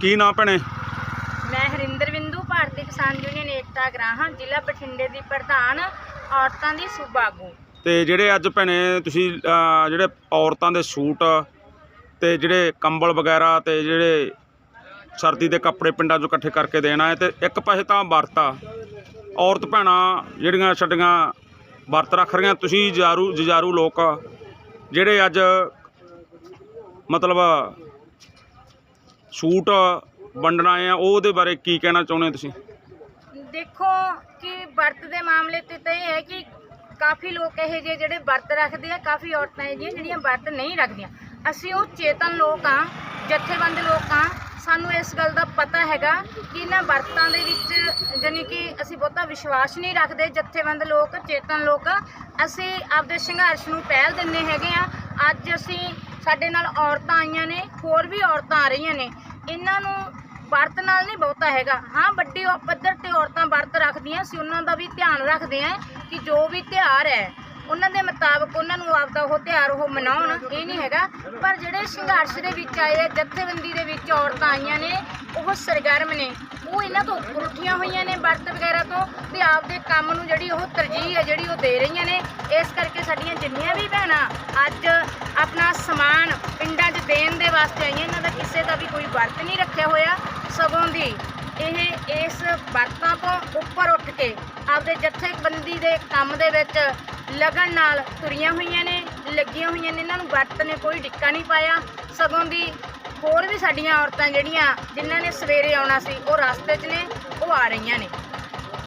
ਕੀ ਨਾਂ ਭੈਣੇ? ਮੈਂ ਹਰਿੰਦਰ ਬਿੰਦੂ ਭਾਰਤੀ ਕਿਸਾਨ ਯੂਨੀਅਨ ਏਕਤਾ ਗ੍ਰਾਹਾਂ ਜ਼ਿਲ੍ਹਾ ਬਠਿੰਡੇ ਦੀ ਪ੍ਰਧਾਨ ਔਰਤਾਂ ਦੀ ਸੂਬਾ ਆਗੂ ਤੇ ਜਿਹੜੇ ਅੱਜ ਭੈਣੇ ਤੁਸੀਂ ਅਹ, ਜਿਹੜੇ ਔਰਤਾਂ ਦੇ ਸੂਟ ਤੇ ਜਿਹੜੇ ਕੰਬਲ ਵਗੈਰਾ ਤੇ ਜਿਹੜੇ ਸਰਦੀ ਦੇ ਕੱਪੜੇ ਪਿੰਡਾਂ 'ਚੋਂ ਇਕੱਠੇ ਕਰਕੇ ਦੇਣਾ ਹੈ ਤੇ ਇੱਕ ਪਾਸੇ ਤਾਂ ਵਰਤ। ਔਰਤ ਭੈਣਾਂ ਜਿਹੜੀਆਂ ਛੱਡੀਆਂ ਵਰਤ ਰੱਖ ਰਹੀਆਂ ਤੁਸੀਂ ਜਜਾਰੂ ਜਜਾਰੂ ਲੋਕ ਜਿਹੜੇ ਅੱਜ ਮਤਲਬ ਸੂਟ ਵੰਡਣਾ ਆ ਉਹਦੇ ਬਾਰੇ ਕੀ ਕਹਿਣਾ ਚਾਹੁੰਦੇ ਹੋ ਤੁਸੀਂ? ਦੇਖੋ ਕਿ ਵਰਤ ਦੇ ਮਾਮਲੇ ਤੇ ਤਾਂ ਇਹ ਹੈ ਕਿ ਕਾਫੀ ਲੋਕ ਇਹ ਜਿਹੇ ਜਿਹੜੇ ਵਰਤ ਰੱਖਦੇ ਆ, ਕਾਫੀ ਔਰਤਾਂ ਇਹ ਜਿਹੀਆਂ ਜਿਹੜੀਆਂ ਵਰਤ ਨਹੀਂ ਰੱਖਦੀਆਂ। ਅਸੀਂ ਉਹ ਚੇਤਨ ਲੋਕ ਆ ਜਥੇਬੰਦ ਲੋਕ ਆ ਸਾਨੂੰ ਇਸ ਗੱਲ ਦਾ ਪਤਾ ਹੈਗਾ ਕਿ ਇਹਨਾਂ ਵਰਤਾਂ ਦੇ ਵਿੱਚ ਜਾਣੀ ਕਿ ਅਸੀਂ ਬਹੁਤਾ ਵਿਸ਼ਵਾਸ ਨਹੀਂ ਰੱਖਦੇ, ਜਥੇਬੰਦ ਲੋਕ, ਚੇਤਨ ਲੋਕ। ਅਸੀਂ ਆਪਦੇ ਸੰਘਰਸ਼ ਨੂੰ ਪਹਿਲ ਦਿੰਦੇ ਹੈਗੇ ਆ ਅੱਜ ਅਸੀਂ ਸਾਡੇ ਨਾਲ ਔਰਤਾਂ ਆਈਆਂ ਨੇ, ਹੋਰ ਵੀ ਔਰਤਾਂ ਆ ਰਹੀਆਂ ਨੇ। ਇਹਨਾਂ ਨੂੰ ਵਰਤ ਨਾਲ ਨਹੀਂ ਬਹੁਤਾ ਹੈਗਾ। ਹਾਂ, ਵੱਡੇ ਪੱਧਰ ਤੇ ਔਰਤਾਂ ਵਰਤ ਰੱਖਦੀਆਂ ਸੀ, ਉਹਨਾਂ ਦਾ ਵੀ ਧਿਆਨ ਰੱਖਦੇ ਆ ਕਿ ਜੋ ਵੀ ਤਿਉਹਾਰ ਹੈ, ਉਹਨਾਂ ਦੇ ਮੁਤਾਬਕ ਉਹਨਾਂ ਨੂੰ ਆਪਦਾ ਉਹ ਤਿਉਹਾਰ ਉਹ ਮਨਾਉਣ, ਇਹ ਨਹੀਂ ਹੈਗਾ। ਪਰ ਜਿਹੜੇ ਸੰਘਰਸ਼ ਦੇ ਵਿੱਚ ਆਏ ਆ, ਜਥੇਬੰਦੀ ਦੇ ਵਿੱਚ ਔਰਤਾਂ ਆਈਆਂ ਨੇ, ਉਹ ਸਰਗਰਮ ਨੇ। ਉਹ ਇਹਨਾਂ ਤੋਂ ਉੱਠੀਆਂ ਹੋਈਆਂ ਨੇ ਵਰਤ ਵਗੈਰਾ ਤੋਂ ਤੇ ਆਪਦੇ ਕੰਮ ਨੂੰ ਜਿਹੜੀ ਉਹ ਤਰਜੀਹ ਹੈ ਜਿਹੜੀ ਉਹ ਦੇ ਰਹੀਆਂ ਨੇ। ਇਸ ਕਰਕੇ ਸਾਡੀਆਂ ਜਿੰਨੀਆਂ ਵੀ ਭੈਣਾਂ ਅੱਜ ਆਪਣਾ ਸਮਾਨ ਪਿੰਡ ਵਾਸਤੇ ਆਈਆਂ, ਇਹਨਾਂ ਦਾ ਕਿਸੇ ਦਾ ਵੀ ਕੋਈ ਵਰਤ ਨਹੀਂ ਰੱਖਿਆ ਹੋਇਆ ਸਗੋਂ ਦੀ ਇਹ ਇਸ ਵਰਤਾਂ ਤੋਂ ਉੱਪਰ ਉੱਠ ਕੇ ਆਪਦੇ ਜਥੇਬੰਦੀ ਦੇ ਕੰਮ ਦੇ ਵਿੱਚ ਲਗਨ ਨਾਲ ਤੁਰੀਆਂ ਹੋਈਆਂ ਨੇ, ਲੱਗੀਆਂ ਹੋਈਆਂ ਨੇ, ਇਹਨਾਂ ਨੂੰ ਵਰਤ ਨੇ ਕੋਈ ਡਿੱਕਾ ਨਹੀਂ ਪਾਇਆ। ਸਗੋਂ ਦੀ ਹੋਰ ਵੀ ਸਾਡੀਆਂ ਔਰਤਾਂ ਜਿਹੜੀਆਂ, ਜਿਨ੍ਹਾਂ ਨੇ ਸਵੇਰੇ ਆਉਣਾ ਸੀ, ਉਹ ਰਸਤੇ 'ਚ ਨੇ, ਉਹ ਆ ਰਹੀਆਂ ਨੇ।